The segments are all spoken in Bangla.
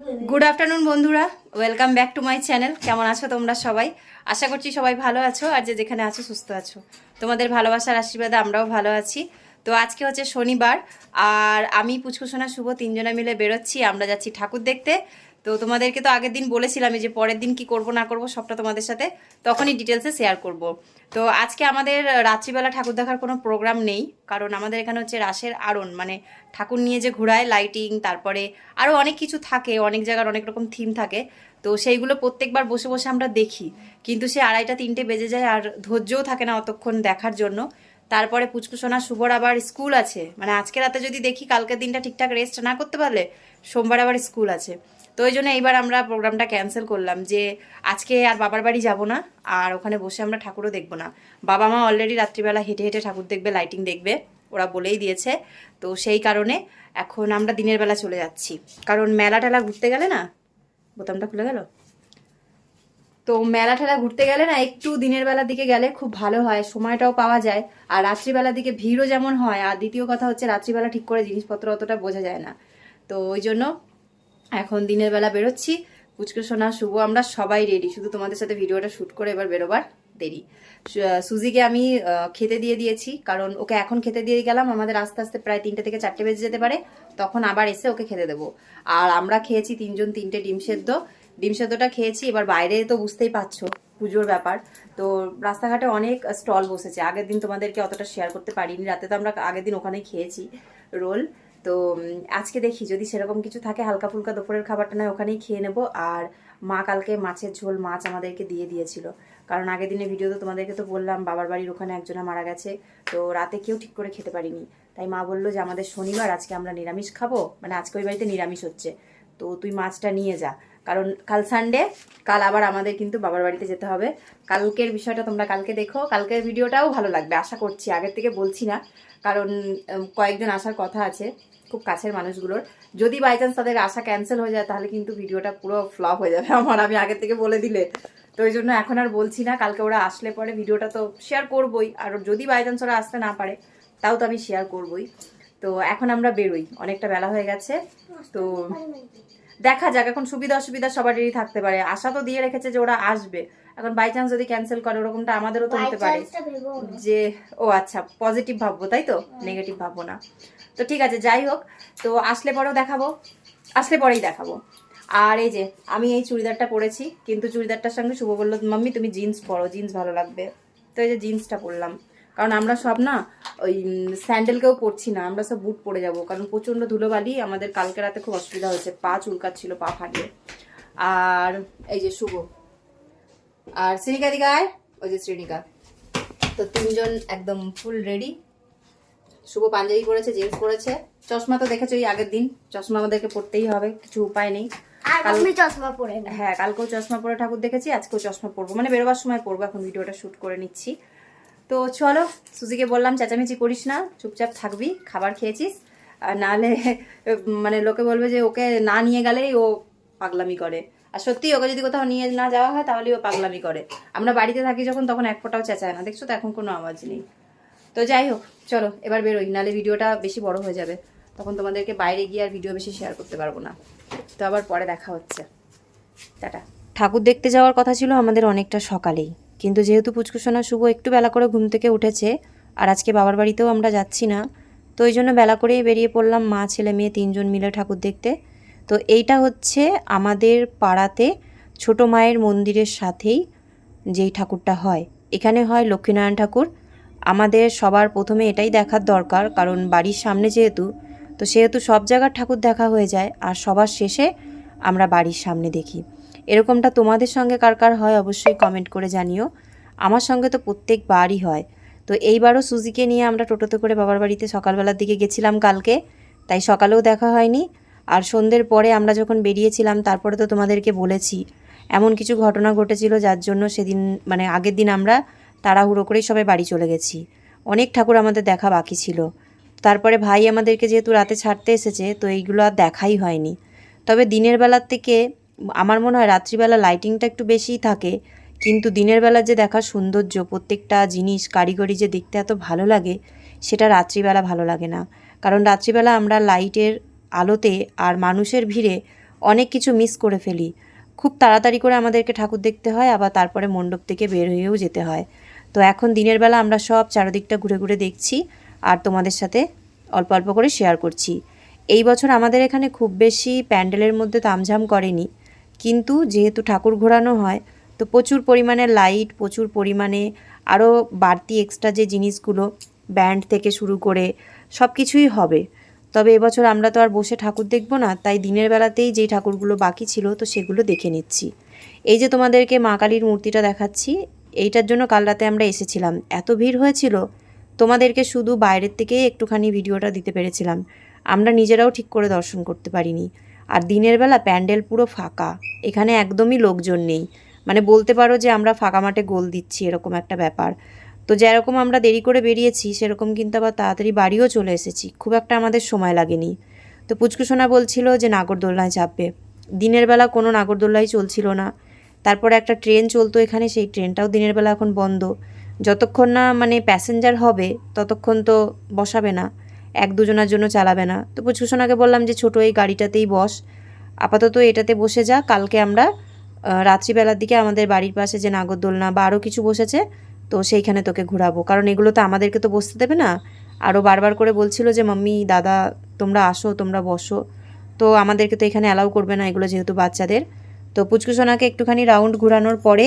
গুড আফটারনুন বন্ধুরা। Welcome back to my channel কেমন আছো তোমরা সবাই? আশা করছি সবাই ভালো আছো আর যে যেখানে আছো, সুস্থ আছো। তোমাদের ভালোবাসার আশীর্বাদে আমরাও ভালো আছি। তো আজকে হচ্ছে শনিবার, আর আমি পুচকুসোনা শুভ, তিনজনে মিলে বেরোচ্ছি। আমরা যাচ্ছি ঠাকুর দেখতে। তো তোমাদেরকে তো আগের দিন বলেছিলাম যে পরের দিন কি করব, না করব, সবটা তোমাদের সাথে তখনই ডিটেলসে শেয়ার করব। তো আজকে আমাদের রাত্রিবেলা ঠাকুর দেখার কোনো প্রোগ্রাম নেই, কারণ আমাদের এখানে হচ্ছে রাসের আড়ন মানে ঠাকুর নিয়ে যে ঘোরায় লাইটিং তারপরে আরও অনেক কিছু থাকে, অনেক জায়গার অনেক রকম থিম থাকে। তো সেইগুলো প্রত্যেকবার বসে বসে আমরা দেখি, কিন্তু সে আড়াইটা, তিনটে বেজে যায় আর ধৈর্যও থাকে না অতক্ষণ দেখার জন্য। তারপরে পুচকুসোনা শুভর আবার স্কুল আছে মানে আজকে রাতে যদি দেখি, কালকের দিনটা ঠিকঠাক রেস্ট না করতে পারলে সোমবার আবার স্কুল আছে। তো ওই জন্য এইবার আমরা প্রোগ্রামটা ক্যান্সেল করলাম যে আজকে আর বাবার বাড়ি যাব না, আর ওখানে বসে আমরা ঠাকুরও দেখব না। বাবা মা অলরেডি রাত্রিবেলা হেঁটে হেঁটে ঠাকুর দেখবে লাইটিং দেখবে, ওরা বলেই দিয়েছে। তো সেই কারণে এখন আমরা দিনের বেলা চলে যাচ্ছি। কারণ মেলা টেলা ঘুরতে গেলে না, বোতামটা খুলে গেল? তো মেলা ঠেলা ঘুরতে গেলে না, একটু দিনের বেলার দিকে গেলে খুব ভালো হয়, সময়টাও পাওয়া যায়। আর রাত্রিবেলার দিকে ভিড়ও যেমন হয়, আর দ্বিতীয় কথা হচ্ছে রাত্রিবেলা ঠিক করে জিনিসপত্র অতটা বোঝা যায় না। তো ওই জন্য এখন দিনের বেলা বেরোচ্ছি। পুচকে, সোনা, শুভ, আমরা সবাই রেডি শুধু তোমাদের সাথে ভিডিওটা শ্যুট করে এবার বেরোবার দেরি। সুজিকে আমি খেতে দিয়ে দিয়েছি, কারণ ওকে এখন খেতে দিয়ে গেলাম। আমাদের আস্তে আস্তে প্রায় তিনটে থেকে চারটে বেজে যেতে পারে। তখন আবার এসে ওকে খেতে দেবো। আর আমরা খেয়েছি তিনজন তিনটে ডিম সেদ্ধ। ডিম সেদ্ধটা খেয়েছি, এবার বাইরে তো বুঝতেই পারছ পুজোর ব্যাপার। তো রাস্তাঘাটে অনেক স্টল বসেছে। আগের দিন তোমাদেরকে অতটা শেয়ার করতে পারিনি। রাতে তো আমরা আগের দিন ওখানেই খেয়েছি। রোল। তো আজকে দেখি যদি সেরকম কিছু থাকে হালকা ফুলকা দুপুরের খাবারটা নয় ওখানেই খেয়ে নেব। আর মা কালকে মাছের ঝোল মাছ আমাদেরকে দিয়ে দিয়েছিল। কারণ আগের দিনের ভিডিওতে তোমাদেরকে তো বললাম বাবার বাড়ির ওখানে একজনা মারা গেছে। তো রাতে কেউ ঠিক করে খেতে পারিনি। তাই মা বলল যে আমাদের শনিবার আজকে আমরা নিরামিষ খাব। মানে আজকে ওই বাড়িতে নিরামিষ হচ্ছে। তো তুই মাছটা নিয়ে যা। কারণ কাল সানডে কাল আবার আমাদের কিন্তু বাবার বাড়িতে যেতে হবে। কালকের বিষয়টা তোমরা কালকে দেখো। কালকের ভিডিওটাও ভালো লাগবে, আশা করছি। আগের থেকে বলছি না। কারণ কয়েকজন আসার কথা আছে। খুব কাছের মানুষগুলোর। যদি বাই চান্স তাদের আশা ক্যান্সেল হয়ে যায় তাহলে কিন্তু ভিডিওটা পুরো ফ্লপ হয়ে যাবে আমার আমি আগের থেকে বলে দিলে। তো ওই জন্য এখন আর বলছি না কালকে ওরা আসলে পরে ভিডিওটা তো শেয়ার করবই। আর যদি বাই চান্স ওরা আসতে না পারে তাও তো আমি শেয়ার করবই। তো এখন আমরা বেরোই অনেকটা বেলা হয়ে গেছে। তো দেখা যাক এখন সুবিধা অসুবিধা সবারই থাকতে পারে। আশা তো দিয়ে রেখেছে যে ওরা আসবে। এখন বাই চান্স যদি ক্যান্সেল করে ওরকমটা আমাদেরও তো হতে পারে। যে ও আচ্ছা পজিটিভ ভাববো তাই তো? নেগেটিভ ভাববো না। তো ঠিক আছে, যাই হোক। তো আসলে পরেও দেখাবো, আসলে পরেই দেখাবো। আর এই যে, আমি এই চুড়িদারটা পরেছি, কিন্তু চুড়িদারটার সঙ্গে শুভ বলল, মাম্মি, তুমি জিন্স পরো, জিন্স ভালো লাগবে। তো এই যে জিন্সটা পরলাম। কারণ আমরা সব না, ওই স্যান্ডেলকেও পরছি না, আমরা সব বুট পরে যাব। কারণ প্রচণ্ড ধুলোবালি, আমাদের কালকে রাতে খুব অসুবিধা হয়েছে, পা চুলকাচ্ছিল, পা ফাটিয়ে। আর এই যে শুভ। আর শ্রেণিকা দিঘায়, ওই যে শ্রেণিকা তো তিনজন একদম ফুল রেডি শুভ পাঞ্জাবি পরেছে জিন্স পরেছে। চশমা তো দেখেছ এই আগের দিন। চশমা আমাদেরকে পরতেই হবে কিছু উপায় নেই। চশমা পরে হ্যাঁ কালকেও চশমা পরে ঠাকুর দেখেছি আজকেও চশমা পরবো। মানে বেরোবার সময় পরবো এখন ভিডিওটা শ্যুট করে নিচ্ছি। তো চলো সুজিকে বললাম চেঁচামেচি করিস না চুপচাপ থাকবি খাবার খেয়েছিস। আর নাহলে মানে লোকে বলবে যে ওকে না নিয়ে গেলেই ও পাগলামি করে। আর সত্যি ওকে যদি কোথাও নিয়ে না যাওয়া হয় তাহলে ও পাগলামি করে। আমরা বাড়িতে থাকি যখন তখন এক ফোঁটাও চেঁচায় না। দেখছ তো এখন কোনো আওয়াজ নেই। তো যাই হোক, চলো, এবার বেরোই নাহলে ভিডিওটা বেশি বড় হয়ে যাবে। তখন তোমাদেরকে বাইরে গিয়ে আর ভিডিও বেশি শেয়ার করতে পারব না। তো আবার পরে দেখা হচ্ছে। টাটা। ঠাকুর দেখতে যাওয়ার কথা ছিল আমাদের অনেকটা সকালেই। কিন্তু যেহেতু পুচকুসোনা শুভ একটু বেলা করে ঘুম থেকে উঠেছে, আর আজকে বাবার বাড়িতেও আমরা যাচ্ছি না, তো ওই জন্য বেলা করেই বেরিয়ে পড়লাম মা, ছেলে, মেয়ে তিনজন মিলে ঠাকুর দেখতে। তো এইটা হচ্ছে আমাদের পাড়াতে ছোট মায়ের মন্দিরের সাথেই যেই ঠাকুরটা হয়। এখানে হয় লক্ষ্মীনারায়ণ ঠাকুর আমাদের সবার প্রথমে এটাই দেখার দরকার, কারণ বাড়ির সামনে যেহেতু, তো সেহেতু সব জায়গার ঠাকুর দেখা হয়ে যায় আর সবার শেষে আমরা বাড়ির সামনে দেখি। এরকমটা তোমাদের সঙ্গে কার কার হয় অবশ্যই কমেন্ট করে জানিও। আমার সঙ্গে তো প্রত্যেকবারই হয়। তো এইবারও সুজিকে নিয়ে আমরা টোটোতে করে বাবার বাড়িতে সকালবেলার দিকে গেছিলাম কালকে, তাই সকালেও দেখা হয়নি। আর সন্ধ্যের পরে আমরা যখন বেরিয়েছিলাম, তারপরে তো তোমাদেরকে বলেছি, এমন কিছু ঘটনা ঘটেছিল যার জন্য সেদিন মানে আগের দিন আমরা তাড়াহুড়ো করেই সবাই বাড়ি চলে গেছি। অনেক ঠাকুর আমাদের দেখা বাকি ছিল। তারপরে ভাই আমাদেরকে যেহেতু রাতে ছাড়তে এসেছে, তো এইগুলো আর দেখাই হয়নি। তবে দিনের বেলার থেকে আমার মনে হয় রাত্রিবেলা লাইটিংটা একটু বেশিই থাকে, কিন্তু দিনের বেলা যে দেখার সৌন্দর্য, প্রত্যেকটা জিনিস, কারিগরি যে দেখতে এত ভালো লাগে, সেটা রাত্রিবেলা ভালো লাগে না। কারণ রাত্রিবেলা আমরা লাইটের আলোতে আর মানুষের ভিড়ে অনেক কিছু মিস করে ফেলি। খুব তাড়াতাড়ি করে আমাদেরকে ঠাকুর দেখতে হয়, আবার তারপরে মণ্ডপ থেকে বের হয়েও যেতে হয়। তো এখন দিনের বেলা আমরা সব চারদিকটা ঘুরে ঘুরে দেখছি আর তোমাদের সাথে অল্প অল্প করে শেয়ার করছি। এই বছর আমাদের এখানে খুব বেশি প্যান্ডেলের মধ্যে তামঝাম করেনি। কিন্তু যেহেতু ঠাকুর ঘোরানো হয়, তো প্রচুর পরিমাণে লাইট প্রচুর পরিমাণে আরও বাড়তি এক্সট্রা যে জিনিসগুলো ব্যান্ড থেকে শুরু করে সব কিছুই হবে। তবে এবছর আমরা তো আর বসে ঠাকুর দেখব না, তাই দিনের বেলাতেই যেই ঠাকুরগুলো বাকি ছিল, তো সেগুলো দেখে নিচ্ছি। এই যে তোমাদেরকে মা কালীর মূর্তিটা দেখাচ্ছি এইটার জন্য কাল রাতে আমরা এসেছিলাম। এত ভিড় হয়েছিল, তোমাদেরকে শুধু বাইরের থেকেই একটুখানি ভিডিওটা দিতে পেরেছিলাম। আমরা নিজেরাও ঠিক করে দর্শন করতে পারিনি। আর দিনের বেলা প্যান্ডেল পুরো ফাঁকা, এখানে একদমই লোকজন নেই। মানে বলতে পারো যে আমরা ফাঁকা মাঠে গোল দিচ্ছি, এরকম একটা ব্যাপার। তো যেরকম আমরা দেরি করে বেরিয়েছি, সেরকম কিন্তু আবার তাড়াতাড়ি বাড়িও চলে এসেছি। খুব একটা আমাদের সময় লাগেনি। তো পুচকুসোনা বলছিল যে নাগরদোলনায় চাপবে দিনের বেলা কোনো নাগরদোলনাই চলছিল না। তারপরে একটা ট্রেন চলতো এখানে, সেই ট্রেনটাও দিনের বেলা এখন বন্ধ। যতক্ষণ না মানে প্যাসেঞ্জার হবে, ততক্ষণ তো বসাবে না, এক দুজনার জন্য চালাবে না। তো পুচকুসোনাকে বললাম যে, ছোটো, এই গাড়িটাতেই বস। আপাতত এটাতে বসে যা, কালকে আমরা রাত্রিবেলার দিকে আমাদের বাড়ির পাশে যে নাগরদোলনা বা আরও কিছু বসেছে, তো সেইখানে তোকে ঘোরাবো। কারণ এগুলো তো আমাদেরকে তো বসতে দেবে না। আরও বারবার করে বলছিল যে, মাম্মি, দাদা, তোমরা আসো, তোমরা বসো। তো আমাদেরকে তো এখানে অ্যালাউ করবে না, এগুলো যেহেতু বাচ্চাদের। তো পুচকুসোনাকে একটুখানি রাউন্ড ঘোরানোর পরে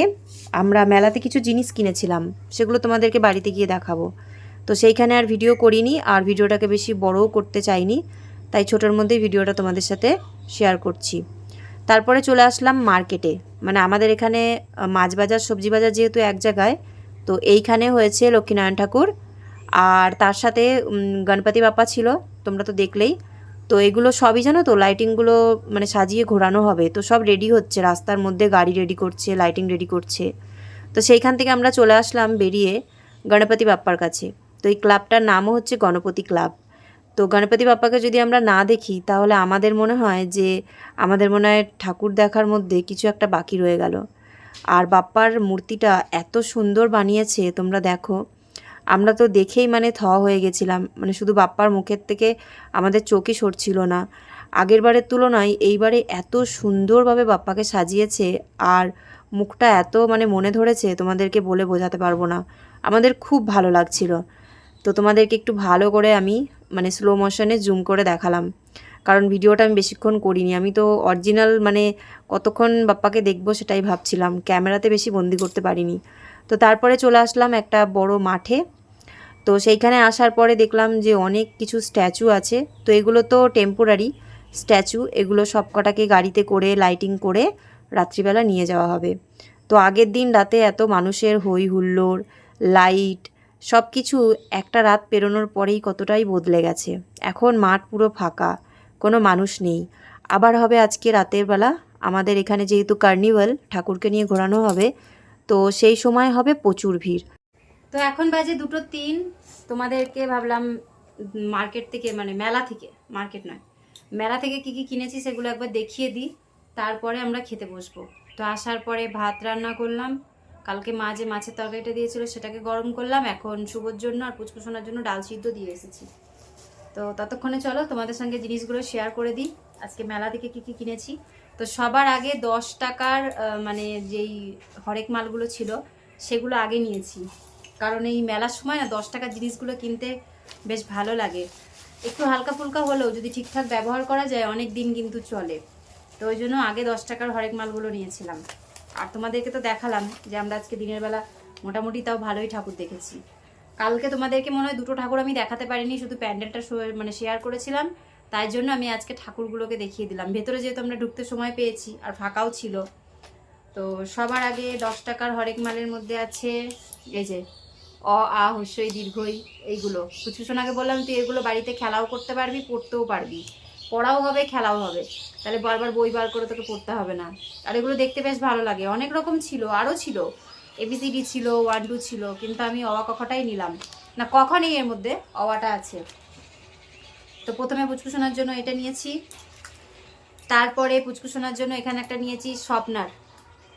আমরা মেলাতে কিছু জিনিস কিনেছিলাম, সেগুলো তোমাদেরকে বাড়িতে গিয়ে দেখাবো। তো সেইখানে আর ভিডিও করিনি, আর ভিডিওটাকে বেশি বড়ও করতে চাইনি, তাই ছোটোর মধ্যেই ভিডিওটা তোমাদের সাথে শেয়ার করছি। তারপরে চলে আসলাম মার্কেটে মানে আমাদের এখানে মাছ বাজার, সবজি বাজার যেহেতু এক জায়গায়, তো এইখানে হয়েছে লক্ষ্মীনারায়ণ ঠাকুর, আর তার সাথে গণপতি বাপ্পা ছিল, তোমরা তো দেখলেই। তো এগুলো সবই জানো তো? লাইটিংগুলো মানে সাজিয়ে ঘোরানো হবে। তো সব রেডি হচ্ছে। রাস্তার মধ্যে গাড়ি রেডি করছে লাইটিং রেডি করছে। তো সেইখান থেকে আমরা চলে আসলাম বেরিয়ে গণপতি বাপ্পার কাছে। তো এই ক্লাবটার নামও হচ্ছে গণপতি ক্লাব তো গণপতি বাপ্পাকে যদি আমরা না দেখি, তাহলে আমাদের মনে হয় যে, আমাদের মনে হয় ঠাকুর দেখার মধ্যে কিছু একটা বাকি রয়ে গেল। আর বাপ্পার মূর্তিটা এত সুন্দর বানিয়েছে, তোমরা দেখো। আমরা তো দেখেই মানে থ হয়ে গেছিলাম। মানে শুধু বাপ্পার মুখের থেকে আমাদের চোখই সরছিল না। আগের বারের তুলনায় এইবারে এত সুন্দরভাবে বাপ্পাকে সাজিয়েছে আর মুখটা এত মানে মনে ধরেছে তোমাদেরকে বলে বোঝাতে পারব না। আমাদের খুব ভালো লাগছিল। তো তোমাদেরকে একটু ভালো করে আমি মানে স্লো মোশনে জুম করে দেখালাম। কারণ ভিডিওটা আমি বেশিক্ষণ করিনি। আমি তো অরিজিনাল মানে কতক্ষণ বাপ্পাকে দেখব সেটাই ভাবছিলাম। ক্যামেরাতে বেশি বন্দি করতে পারিনি। তো তারপরে চলে আসলাম একটা বড় মাঠে। তো সেইখানে আসার পরে দেখলাম যে অনেক কিছু স্ট্যাচু আছে। তো এগুলো তো টেম্পোরারি স্ট্যাচু, এগুলো সব কটাকে গাড়িতে করে লাইটিং করে রাত্রিবেলা নিয়ে যাওয়া হবে। তো আগের দিন রাতে এত মানুষের হই হুল্লোড় লাইট সব কিছু একটা রাত পেরোনোর পরেই কতটাই বদলে গেছে। এখন মাঠ পুরো ফাঁকা, কোনো মানুষ নেই। আবার হবে আজকে রাতের বেলা, আমাদের এখানে যেহেতু কার্নিভাল ঠাকুরকে নিয়ে ঘোরানো হবে, তো সেই সময় হবে প্রচুর ভিড়। তো এখন বাজে দুটো তিন। তোমাদেরকে ভাবলাম মার্কেট থেকে মানে মেলা থেকে মার্কেট নয়, মেলা থেকে কি কি কিনেছি সেগুলো একবার দেখিয়ে দিই। তারপরে আমরা খেতে বসবো। তো আসার পরে ভাত রান্না করলাম। কালকে মা যে মাছের তরকারিটা দিয়েছিল সেটাকে গরম করলাম। এখন শুভর জন্য আর পুচকুসোনার জন্য ডাল সিদ্ধ দিয়ে এসেছি। তো ততক্ষণে চলো, তোমাদের সঙ্গে জিনিসগুলো শেয়ার করে দিই। আজকে মেলা থেকে কি কি কিনেছি। তো সবার আগে দশ টাকার মানে যেই হরেক মালগুলো ছিল, সেগুলো আগে নিয়েছি। কারণ এই মেলার সময় না দশ টাকার জিনিসগুলো কিনতে বেশ ভালো লাগে। একটু হালকা ফুলকা হলেও যদি ঠিকঠাক ব্যবহার করা যায়, অনেক দিন কিন্তু চলে। তো ওই জন্য আগে দশ টাকার হরেক মালগুলো নিয়েছিলাম। আর তোমাদেরকে তো দেখালাম যে আমরা আজকে দিনের বেলা মোটামুটি তাও ভালোই ঠাকুর দেখেছি। কালকে তোমাদেরকে মনে হয় দুটো ঠাকুর আমি দেখাতে পারিনি, শুধু প্যান্ডেলটা মানে শেয়ার করেছিলাম। তাই জন্য আমি আজকে ঠাকুরগুলোকে দেখিয়ে দিলাম। ভেতরে যেহেতু আমরা ঢুকতে সময় পেয়েছি আর ফাঁকাও ছিল। তো সবার আগে দশ টাকার হরেক মালের মধ্যে আছে, এই যে অ, আ হস্যই দীর্ঘই এইগুলো। কিছু সোনাকে বললাম, তুই এগুলো বাড়িতে খেলাও করতে পারবি, পড়তেও পারবি। পড়াও হবে, খেলাও হবে। তাহলে বারবার বই বার করে তোকে পড়তে হবে না। আর এগুলো দেখতে বেশ ভালো লাগে। অনেক রকম ছিল, আরও ছিল। এবিসিডি ছিল, ওয়ান, টু ছিল, কিন্তু আমি অওয়া কখটাই নিলাম। না কখ নেই এর মধ্যে অওয়াটা আছে। তো প্রথমে পুচকুসোনার জন্য এটা নিয়েছি। তারপরে পুচকুসোনার জন্য এখানে একটা নিয়েছি স্বপ্নার।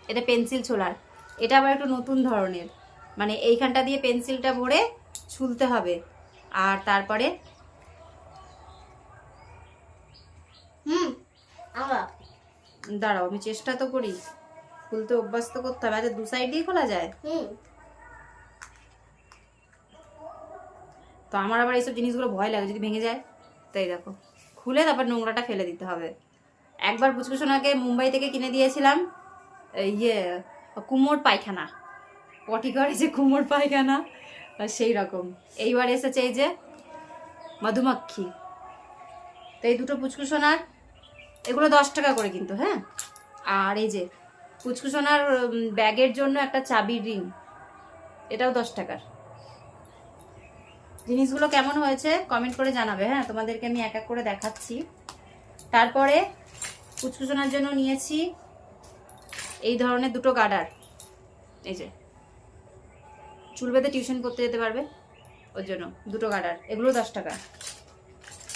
এটা পেন্সিল ছোলার। এটা আবার একটু নতুন ধরনের। মানে এইখানটা দিয়ে পেন্সিলটা ভরে ছুলতে হবে। আর তারপরে হুম দাঁড়াও আমি চেষ্টা তো করি। খুলতে অভ্যস্ত করতে হবে। আচ্ছা দু সাইড দিয়ে খোলা যায়? হুম। তো আমার আবার এইসব জিনিসগুলো ভয় লাগে যদি ভেঙে যায়। তাই দেখো খুলে তারপর নোংরাটা ফেলে দিতে হবে। একবার পুচকুসোনাকে মুম্বাই থেকে কিনে দিয়েছিলাম ইয়ে কুমোর পায়খানা। পটি করে যে কুমোর পায়খানা সেই রকম। এইবার এসেছে এই যে মধুমাক্ষী। তো এই দুটো পুচকুসোনার এগুলো দশ টাকা করে কিন্তু হ্যাঁ? আর এই যে পুচকু সোনার ব্যাগের জন্য একটা চাবির রিং, এটাও দশ টাকার। জিনিসগুলো কেমন হয়েছে কমেন্ট করে জানাবে হ্যাঁ? তোমাদেরকে আমি এক এক করে দেখাচ্ছি। তারপরে কুচকুচনার জন্য নিয়েছি এই ধরনের দুটো গার্ডার এই যে চুল বেঁধে টিউশন করতে যেতে পারবে ওর জন্য, দুটো গার্ডার এগুলো দশ টাকা।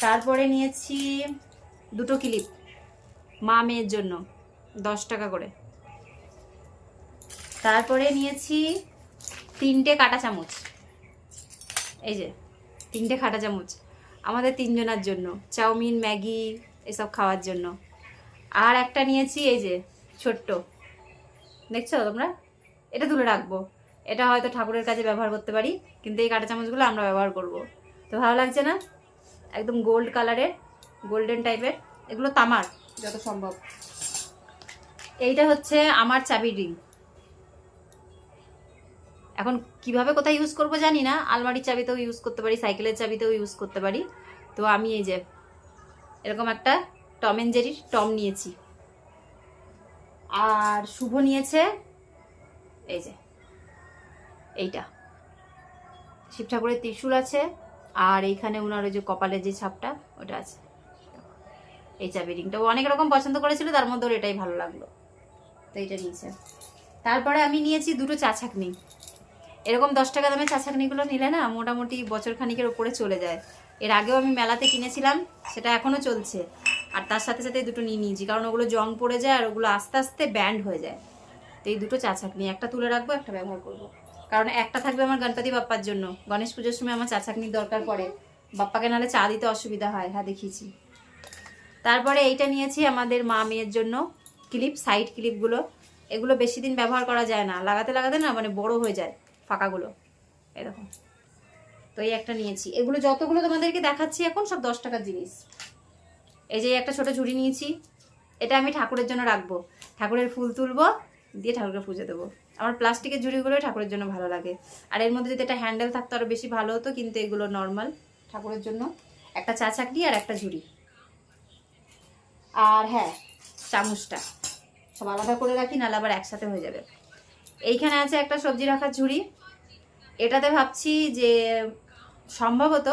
তারপরে নিয়েছি দুটো ক্লিপ, মা মেয়ের জন্য, দশ টাকা করে। তারপরে নিয়েছি তিনটে কাঁটা চামচ। এই যে, তিনটে খাটা চামচ, আমাদের তিনজনার জন্য, চাউমিন, ম্যাগি, এসব খাওয়ার জন্য। আর একটা নিয়েছি, এই যে, ছোট্ট। দেখছ তোমরা? এটা তুলে রাখব। এটা হয়তো ঠাকুরের কাজে ব্যবহার করতে পারি, কিন্তু এই কাঁটা চামচগুলো আমরা ব্যবহার করব। তো ভালো লাগছে না? একদম গোল্ড কালারের গোল্ডেন টাইপের এগুলো তামার, যত সম্ভব। এইটা হচ্ছে আমার চাবি রিং। এখন কীভাবে কোথায় ইউজ করব জানি না। আলমারির চাবিতেও ইউজ করতে পারি, সাইকেলের চাবিতেও ইউজ করতে পারি। তো আমি এই যে, এরকম একটা টম এন্ড জেরির টম নিয়েছি। আর শুভ নিয়েছে, এই যে। এইটা। শিব ঠাকুরের ত্রিশূল আছে, আর এইখানে ওনার ওই যে কপালে যে ছাপটা, ওটা আছে। এই চাবি রিংটা অনেক রকম পছন্দ করেছিল, তার মধ্যে ওর এটাই ভালো লাগল। তো এইটা নিয়েছে। তারপরে আমি নিয়েছি দুটো চা ছাকনি। এরকম দশ টাকা দামে চা ছাকনিগুলো নিলে না, মোটামুটি বছর খানিকের ওপরে চলে যায়। এর আগেও আমি মেলাতে কিনেছিলাম, সেটা এখনও চলছে। আর তার সাথে সাথে দুটো নিয়ে নিয়েছি, কারণ ওগুলো জং পড়ে যায় আর ওগুলো আস্তে আস্তে ব্যান্ড হয়ে যায়। তো এই দুটো চা ছাকনি, একটা তুলে রাখব, একটা ব্যবহার করব। কারণ একটা থাকবে আমার গণপতি বাপ্পার জন্য। গণেশ পুজোর সময় আমার চা ছাকনির দরকার পড়ে। বাপ্পাকে নাহলে চা দিতে অসুবিধা হয়। হ্যাঁ দেখিয়েছি। তারপরে এইটা নিয়েছি আমাদের মা মেয়ের জন্য ক্লিপ সাইড ক্লিপগুলো। এগুলো বেশি দিন ব্যবহার করা যায় না। লাগাতে লাগাতে না মানে বড় হয়ে যায় ফাঁকাগুলো। এরকম তো এই একটা নিয়েছি। এগুলো যতগুলো তোমাদেরকে দেখাচ্ছি এখন সব দশ টাকার জিনিস। এই যে একটা ছোট ঝুড়ি নিয়েছি। এটা আমি ঠাকুরের জন্য রাখব। ঠাকুরের ফুল তুলবো, দিয়ে ঠাকুরকে পুজো দেবো। আমার প্লাস্টিকের ঝুড়িগুলোই ঠাকুরের জন্য ভালো লাগে। আর এর মধ্যে যদি একটা হ্যান্ডেল থাকতো আরও বেশি ভালো হতো, কিন্তু এগুলো নর্মাল ঠাকুরের জন্য। একটা চা চাকরি আর একটা ঝুড়ি। আর হ্যাঁ চামচটা। সব আলাদা করে রাখি, নাহলে আবার একসাথে হয়ে যাবে। এইখানে আছে একটা সবজি রাখার ঝুড়ি। এটাতে ভাবছি যে সম্ভবত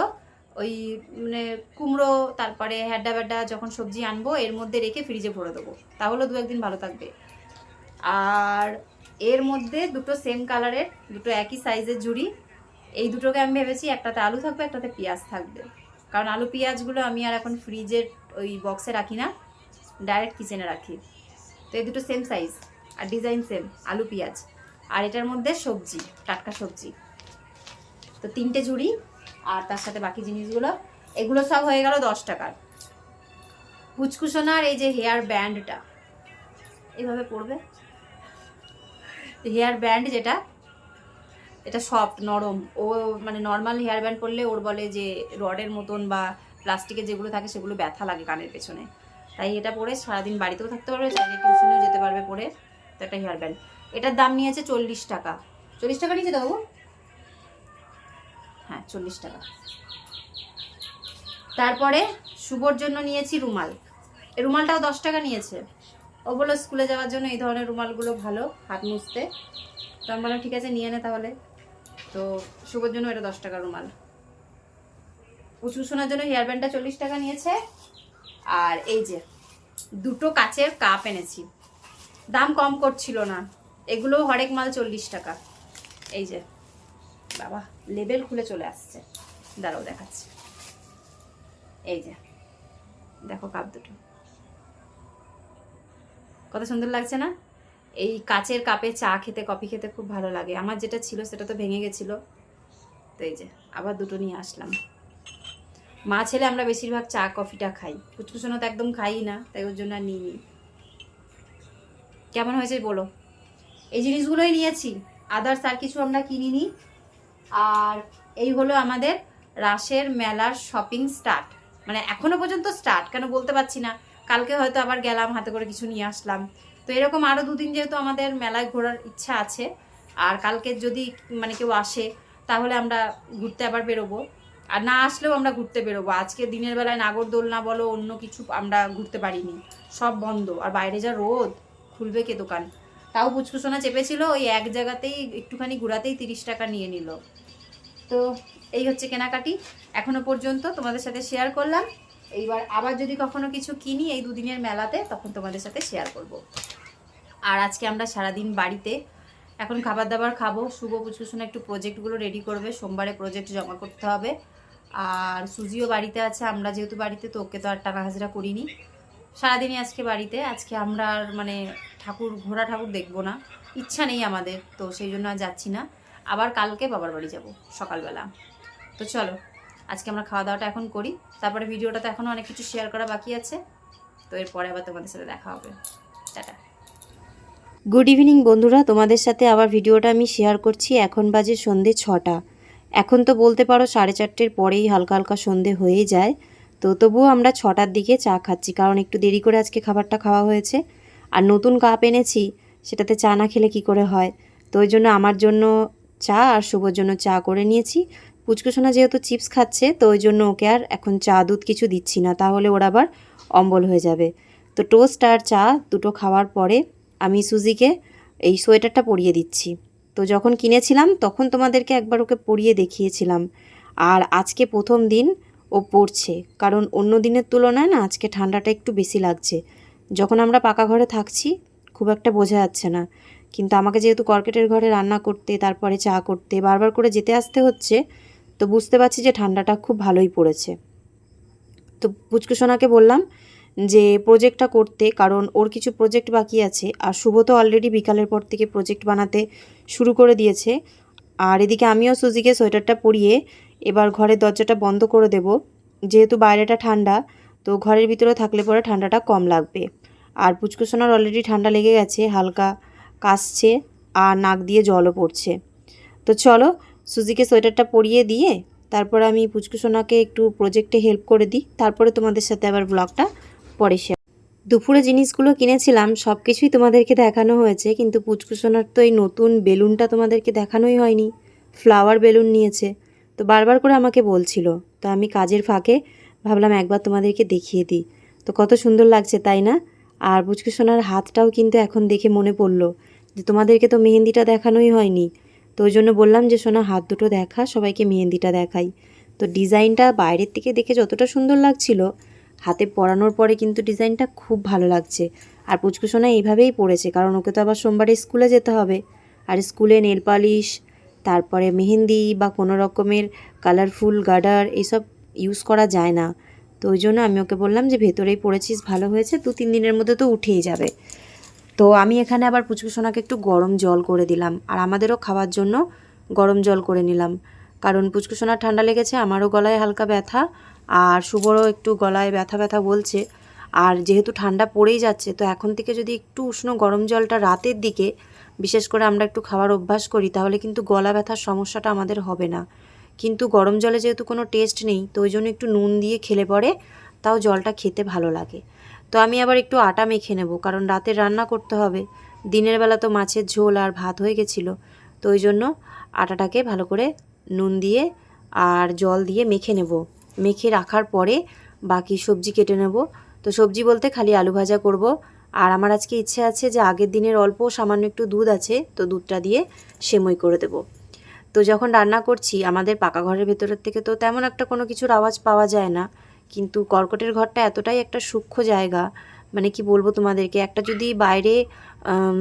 ওই মানে কুমড়ো, তারপরে হ্যাডা ব্যাডা যখন সবজি আনব, এর মধ্যে রেখে ফ্রিজে ভরে দেবো। তাহলে দু একদিন ভালো থাকবে। আর এর মধ্যে দুটো সেম কালারের দুটো একই সাইজের জুড়ি এই দুটোকে আমি ভেবেছি একটাতে আলু থাকবে, একটাতে পেঁয়াজ থাকবে। কারণ আলু পেঁয়াজগুলো আমি আর এখন ফ্রিজের ওই বক্সে রাখি না ডাইরেক্ট কিচেনে রাখি। তো এই দুটো সেম সাইজ আর ডিজাইন সেম আলু পেঁয়াজ। আর এটার মধ্যে সবজি, টাটকা সবজি। তো তিনটে ঝুড়ি, আর তার সাথে বাকি জিনিসগুলো, এগুলো সব হয়ে গেল দশ টাকার। পুচকুসোনার এই যে হেয়ার ব্যান্ডটা এভাবে পড়বে? হেয়ার ব্যান্ড যেটা, এটা সফট, নরম। ও মানে নর্মাল হেয়ার ব্যান্ড পরলে ওর বলে যে রডের মতন বা প্লাস্টিকের যেগুলো থাকে সেগুলো ব্যথা লাগে কানের পেছনে। তাই এটা পরে সারাদিন বাড়িতেও থাকতে পারবে, চাইলে টিউশনেও যেতে পারবে পরে। তো একটা হেয়ার ব্যান্ড। এটার দাম নিয়েছে চল্লিশ টাকা। চল্লিশ টাকা নিয়েছে তো হ্যাঁ চল্লিশ টাকা। তারপরে শুভর জন্য নিয়েছি রুমাল। রুমালটাও দশ টাকা নিয়েছে। ও বলল স্কুলে যাওয়ার জন্য এই ধরনের রুমালগুলো ভালো, হাত মুছতে। তো আমি বললাম, ঠিক আছে, নিয়ে নে তাহলে। তো শুভর জন্য এটা দশ টাকা রুমাল। উঁচু শোনার জন্য হেয়ার ব্যান্ডটা চল্লিশ টাকা নিয়েছে। আর এই যে, দুটো কাচের কাপ এনেছি। দাম কম করছিল না। এগুলো হরেক মাল চল্লিশ টাকা। এই যে, বাবা, লেবেল খুলে চলে আসছে। দাঁড়াও, দেখাচ্ছি। এই যে, দেখো কাপ দুটো। কত সুন্দর লাগছে না? এই কাচের কাপে চা খেতে, কফি খেতে খুব ভালো লাগে। আমার যেটা ছিল সেটা তো ভেঙে গেছিল। তো এই যে, আবার দুটো নিয়ে আসলাম। মা ছেলে আমরা বেশিরভাগ চা, কফিটা খাই। কুচকুচনো তো একদম খাই না, তাই ওর জন্য আর নিই কেমন হয়েছে বলো? এই জিনিসগুলোই নিয়েছি। আদার্স আর কিছু আমরা কিনিনি। আর এই হলো আমাদের রাসের মেলার শপিং স্টার্ট মানে এখনও পর্যন্ত স্টার্ট কেন বলতে পারছি না। কালকে হয়তো আবার গেলাম, হাতে করে কিছু নিয়ে আসলাম। তো এরকম আরও দুদিন যেহেতু আমাদের মেলায় ঘোরার ইচ্ছা আছে, আর কালকে যদি মানে কেউ আসে, তাহলে আমরা ঘুরতে আবার বেরোবো। আর না আসলেও আমরা ঘুরতে বেরোবো। আজকে দিনের বেলায় নাগরদোলনা বলো, অন্য কিছু আমরা ঘুরতে পারিনি। সব বন্ধ। আর বাইরে যা রোদ, খুলবে কে দোকান? তাও পুচকুসোনা চেপেছিল, ওই এক জায়গাতেই একটুখানি ঘোরাতেই তিরিশ টাকা নিয়ে নিল। তো এই হচ্ছে কেনাকাটি। এখনও পর্যন্ত তোমাদের সাথে শেয়ার করলাম। এইবার আবার যদি কখনো কিছু কিনি এই দুদিনের মেলাতে, তখন তোমাদের সাথে শেয়ার করব। আর আজকে আমরা সারাদিন বাড়িতে এখন খাবার দাবার খাব। শুভ পুচকুসোনা একটু প্রজেক্টগুলো রেডি করবে। সোমবারে প্রজেক্ট জমা করতে হবে। আর সুজিও বাড়িতে আছে। আমরা যেহেতু বাড়িতে, তো ওকে তো আর টাকা হাজিরা করিনি। সারাদিনই আজকে বাড়িতে। আজকে আমরা আর মানে ঠাকুর, ঘোড়া ঠাকুর দেখব না। ইচ্ছা নেই আমাদের, তো সেই জন্য আর যাচ্ছি না। আবার কালকে বাবার বাড়ি যাব, সকালবেলা। তো চলো। আজকে আমরা খাওয়া দাওয়াটা এখন করি। তারপরে ভিডিওটা তো এখনও অনেক কিছু শেয়ার করা বাকি আছে। তো এরপরে আবার তোমাদের সাথে দেখা হবে। টাটা। গুড ইভিনিং বন্ধুরা, তোমাদের সাথে আবার ভিডিওটা আমি শেয়ার করছি। এখন বাজে সন্ধে ছটা। এখন তো বলতে পারো সাড়ে চারটের পরেই হালকা হালকা সন্ধে হয়েই যায়। তো তবুও আমরা ছটার দিকে চা খাচ্ছি, কারণ একটু দেরি করে আজকে খাবারটা খাওয়া হয়েছে। আর নতুন কাপ এনেছি, সেটাতে চা না খেলে কি করে হয়? তো ওই জন্য আমার জন্য চা আর শুভর জন্য চা করে নিয়েছি। পুচকুসোনা যেহেতু চিপস খাচ্ছে, তো ওই জন্য ওকে আর এখন চা, দুধ কিছু দিচ্ছি না। তাহলে ওর আবার অম্বল হয়ে যাবে। তো টোস্ট আর চা দুটো খাওয়ার পরে আমি সুজিকে এই সোয়েটারটা পরিয়ে দিচ্ছি। তো যখন কিনেছিলাম, তখন তোমাদেরকে একবার ওকে পরিয়ে দেখিয়েছিলাম। আর আজকে প্রথম দিন ও পড়ছে কারণ অন্য দিনের তুলনায় না আজকে ঠান্ডাটা একটু বেশি লাগছে। যখন আমরা পাকা ঘরে থাকছি, খুব একটা বোঝা যাচ্ছে না। কিন্তু আমাকে যেহেতু কর্কেটের ঘরে রান্না করতে, তারপরে চা করতে, বারবার করে যেতে আসতে হচ্ছে তো বুঝতে পারছি যে ঠান্ডাটা খুব ভালোই পড়েছে। তো পুচকুসোনাকে বললাম যে প্রজেক্টটা করতে, কারণ ওর কিছু প্রজেক্ট বাকি আছে, আর শুভ তো অলরেডি বিকালের পর থেকে প্রজেক্ট বানাতে শুরু করে দিয়েছে। আর এদিকে আমিও সুজিকে সোয়েটারটা পরিয়ে এবার ঘরের দরজাটা বন্ধ করে দেব। যেহেতু বাইরেটা ঠান্ডা, তো ঘরের ভিতরে থাকলে পরে ঠান্ডাটা কম লাগবে। আর পুচকুসোনার অলরেডি ঠান্ডা লেগে গেছে, হালকা কাশছে, আর নাক দিয়ে জলও পড়ছে। তো চলো সুজিকে সোয়েটারটা পরিয়ে দিয়ে তারপর আমি পুচকুসোনাকে একটু প্রজেক্টে হেল্প করে দিই। তারপরে তোমাদের সাথে আবার ব্লগটা পরে শেয়ার দুপুরে জিনিসগুলো কিনেছিলাম সব কিছুই তোমাদেরকে দেখানো হয়েছে, কিন্তু পুচকুসোনার তো এই নতুন বেলুনটা তোমাদেরকে দেখানোই হয়নি। ফ্লাওয়ার বেলুন নিয়েছে। তো বারবার করে আমাকে বলছিল। তো আমি কাজের ফাঁকে ভাবলাম একবার তোমাদেরকে দেখিয়ে দিই। তো কত সুন্দর লাগছে, তাই না? আর পুচকুসোনার হাতটাও কিন্তু এখন দেখে মনে পড়ল যে তোমাদেরকে তো মেহেন্দিটা দেখানোই হয়নি। তো ওই জন্য বললাম যে, সোনা, হাত দুটো দেখা, সবাইকে মেহেন্দিটা দেখাই। তো ডিজাইনটা বাইরের থেকে দেখে যতটা সুন্দর লাগছিল, হাতে পরানোর পরে কিন্তু ডিজাইনটা খুব ভালো লাগছে। আর পুচকু সোনা এইভাবেই পড়েছে, কারণ ওকে তো আবার সোমবারে স্কুলে যেতে হবে। আর স্কুলে নেল পালিশ, তারপরে মেহেন্দি বা কোনো রকমের কালারফুল গার্ডার এইসব ইউজ করা যায় না। তো ওই জন্য আমি ওকে বললাম যে, ভেতরেই পড়েছিস, ভালো হয়েছে দু তিন দিনের মধ্যে তো উঠেই যাবে। তো আমি এখানে আবার পুচকুসোনাকে একটু গরম জল করে দিলাম, আর আমাদেরও খাওয়ার জন্য গরম জল করে নিলাম। কারণ পুচকুসোনার ঠান্ডা লেগেছে, আমারও গলায় হালকা ব্যথা, আর শুভরও একটু গলায় ব্যথা ব্যথা বলছে। আর যেহেতু ঠান্ডা পড়েই যাচ্ছে, তো এখন থেকে যদি একটু উষ্ণ গরম জলটা রাতের দিকে, বিশেষ করে আমরা একটু খাওয়ার অভ্যাস করি, তাহলে কিন্তু গলা ব্যথার সমস্যাটা আমাদের হবে না। কিন্তু গরম জলে যেহেতু কোনো টেস্ট নেই, তো ওই জন্য একটু নুন দিয়ে খেলে পরে, তাও জলটা খেতে ভালো লাগে। তো আমি আবার একটু আটা মেখে নেব, কারণ রাতে রান্না করতে হবে। দিনের বেলা তো মাছের ঝোল আর ভাত হয়ে গেছিল, তো ওই জন্য আটাটাকে ভালো করে নুন দিয়ে আর জল দিয়ে মেখে নেব। মেখে রাখার পরে বাকি সবজি কেটে নেব। তো সবজি বলতে খালি আলু ভাজা করব, আর আমার আজকে ইচ্ছে আছে যে আগের দিনের অল্প সামান্য একটু দুধ আছে, তো দুধটা দিয়ে সেমই করে দেব। তো যখন রান্না করছি, আমাদের পাকা ঘরের ভেতরের থেকে তো তেমন একটা কোনো কিছুর আওয়াজ পাওয়া যায় না। কিন্তু কর্কটের ঘরটা এতটাই একটা সূক্ষ্ম জায়গা মানে কি বলব তোমাদেরকে, একটা যদি বাইরে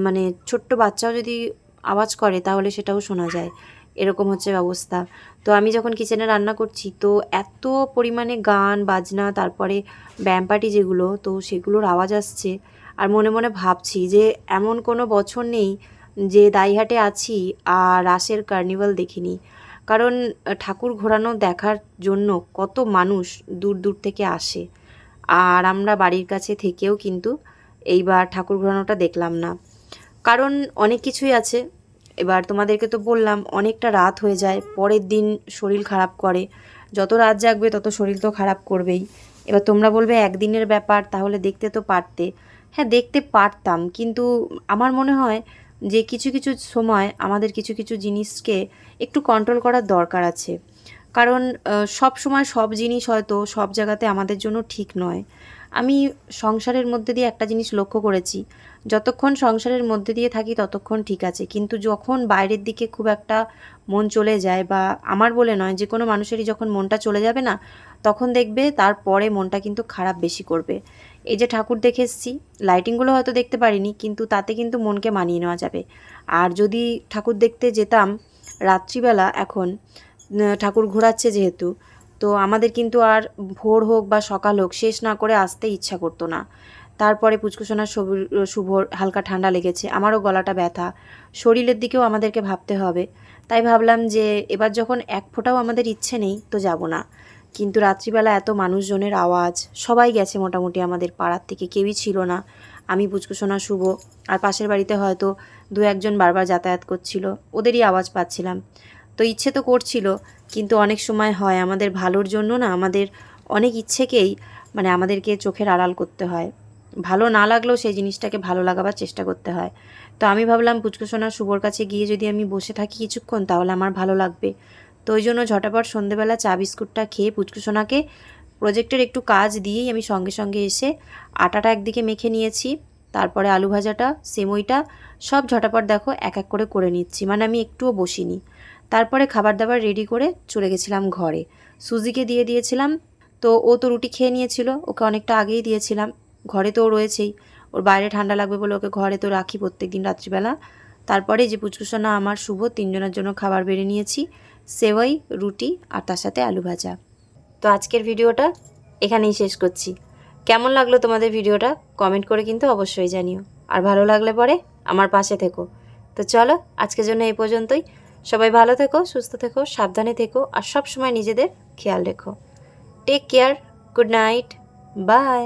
মানে ছোট্ট বাচ্চাও যদি আওয়াজ করে তাহলে সেটাও শোনা যায়, এরকম হচ্ছে ব্যবস্থা। তো আমি যখন কিচেনে রান্না করছি, তো এত পরিমাণে গান, বাজনা, তারপরে ব্যায়াম পার্টি যেগুলো, তো সেগুলোর আওয়াজ আসছে, আর মনে মনে ভাবছি যে এমন কোনো বছর নেই যে দাইহাটে আছি আর রাসের কার্নিভাল দেখিনি। কারণ ঠাকুর ঘোরানো দেখার জন্য কত মানুষ দূর দূর থেকে আসে। আর আমরা বাড়ির কাছে থেকেও কিন্তু এইবার ঠাকুর ঘোরানোটা দেখলাম না। কারণ অনেক কিছুই আছে। এবার তোমাদেরকে তো বললাম, অনেকটা রাত হয়ে যায়, পরের দিন শরীর খারাপ করে। যত রাত জাগবে তত শরীর তো খারাপ করবেই। এবার তোমরা বলবে একদিনের ব্যাপার, তাহলে দেখতে তো পারতে। হ্যাঁ দেখতে পারতাম, কিন্তু আমার মনে হয় যে কিছু কিছু সময় আমাদের কিছু কিছু জিনিসকে একটু কন্ট্রোল করার দরকার আছে। কারণ সব সময় সব জিনিস হয়তো সব জায়গাতে আমাদের জন্য ঠিক নয়। আমি সংসারের মধ্যে দিয়ে একটা জিনিস লক্ষ্য করেছি। যতক্ষণ সংসারের মধ্যে দিয়ে থাকি ততক্ষণ ঠিক আছে। কিন্তু যখন বাইরের দিকে খুব একটা মন চলে যায় বা আমার বলে নয় যে কোনো মানুষেরই যখন মনটা চলে যাবে না, তখন দেখবে তারপরে মনটা কিন্তু খারাপ বেশি করবে। এই যে ঠাকুর দেখে এসেছি লাইটিংগুলো হয়তো দেখতে পারিনি, কিন্তু তাতে কিন্তু মনকে মানিয়ে নেওয়া যাবে। আর যদি ঠাকুর দেখতে যেতাম, রাত্রিবেলা এখন ঠাকুর ঘোরাচ্ছে যেহেতু, তো আমাদের কিন্তু আর ভোর হোক বা সকাল হোক, শেষ না করে আসতে ইচ্ছা করতো না। তারপরে পুচকুসোনার শুভর হালকা ঠান্ডা লেগেছে, আমারও গলাটা ব্যথা, শরীরের দিকেও আমাদেরকে ভাবতে হবে। তাই ভাবলাম যে, এবার যখন এক ফোঁটাও আমাদের ইচ্ছে নেই, তো যাব না। কিন্তু রাত্রিবেলা এত মানুষজনের আওয়াজ, সবাই গেছে মোটামুটি আমাদের পাড়ার থেকে, কেউই ছিল না। আমি পুচকুসোনা শুভ। আর পাশের বাড়িতে হয়তো দু একজন বারবার যাতায়াত করছিল, ওদেরই আওয়াজ পাচ্ছিলাম। তো ইচ্ছে তো করছিল, কিন্তু অনেক সময় হয় আমাদের ভালোর জন্য না, আমাদের অনেক ইচ্ছেকেই মানে আমাদেরকে চোখের আড়াল করতে হয়। ভালো না লাগলেও সেই জিনিসটাকে ভালো লাগাবার চেষ্টা করতে হয়। তো আমি ভাবলাম পুচকুসোনা শুভর কাছে গিয়ে যদি আমি বসে থাকি কিছুক্ষণ, তাহলে আমার ভালো লাগবে। তো ওই জন্য ঝটাপট সন্ধেবেলা চা বিস্কুটটা খেয়ে পুচকুসোনাকে প্রজেক্টের একটু কাজ দিয়েই আমি সঙ্গে সঙ্গে এসে আটাটা একদিকে মেখে নিয়েছি, তারপরে আলু ভাজাটা, সেমইটা, সব ঝটাপট দেখো এক এক করে করে নিচ্ছি। মানে আমি একটুও বসিনি। তারপরে খাবার দাবার রেডি করে চলে গেছিলাম ঘরে। সুজিকে দিয়ে দিয়েছিলাম। তো ও তো রুটি খেয়ে নিয়েছিল, ওকে অনেকটা আগেই দিয়েছিলাম। ঘরে তো ও রয়েছেই। ওর বাইরে ঠান্ডা লাগবে বলে ওকে ঘরে তো রাখি প্রত্যেক দিন রাত্রিবেলা। তারপরে যে পুচকুসোনা আমার, শুভ, তিনজনের জন্য খাবার বেড়ে নিয়েছি। সেওয়াই, রুটি আর তার সাথে আলু ভাজা। তো আজকের ভিডিওটা এখানেই শেষ করছি। কেমন লাগল তোমাদের ভিডিওটা? কমেন্ট করে কিন্তু অবশ্যই জানিও। আর ভালো লাগলে পরে আমার পাশে থেকো। তো চলো, আজকের জন্য এই পর্যন্তই। সবাই ভালো থেকো, সুস্থ থেকো, সাবধানে থেকো, আর সব সময় নিজেদের খেয়াল রেখো। Take care good night bye